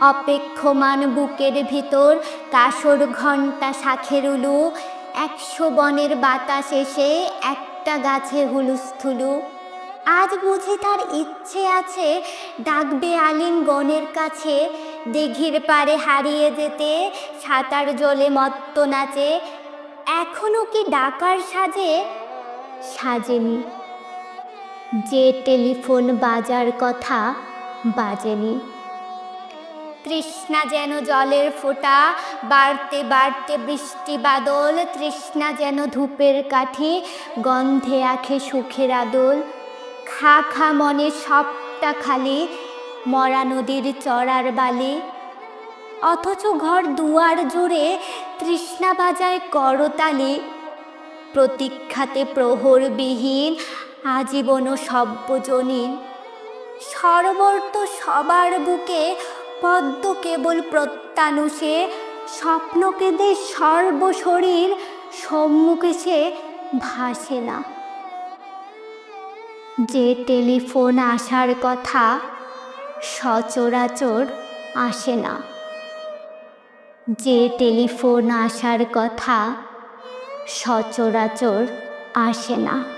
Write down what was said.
অপেক্ষমান বুকের ভিতর কাসর ঘণ্টা শাখের উলু, একশো বনের বাতাস এসে একটা গাছে হুলুস্থুলু আজ বুঝি তার ইচ্ছে আছে ডাকবে আলিম গণের কাছে, দিঘির পারে হারিয়ে যেতে, সাঁতার জলে মত্ত নাচে। এখনও কি ডাকার সাজে? সাজেনি। যে টেলিফোন বাজার কথা বাজেনি। তৃষ্ণা যেন জলের ফোঁটা, বাড়তে বাড়তে বৃষ্টি বাদল, তৃষ্ণা যেন ধূপের কাঠি, গন্ধে আখে সুখের আদল। খা খা মনে সবটা খালি, মরা নদীর চড়ার বালি। অথচ ঘর দুয়ার জুড়ে তৃষ্ণা বাজায় করতালি। প্রতীক্ষাতে প্রহরবিহীন আজীবন সব্যজনীন। সর্বর্ত সবার বুকে পদ্ম কেবল প্রত্যানুষে স্বপ্ন কেঁদে সর্বশরীর, সম্মুখে সে ভাসে না। যে টেলিফোন আসার কথা সচরাচর আসে না। যে টেলিফোন আসার কথা সচরাচর আসে না।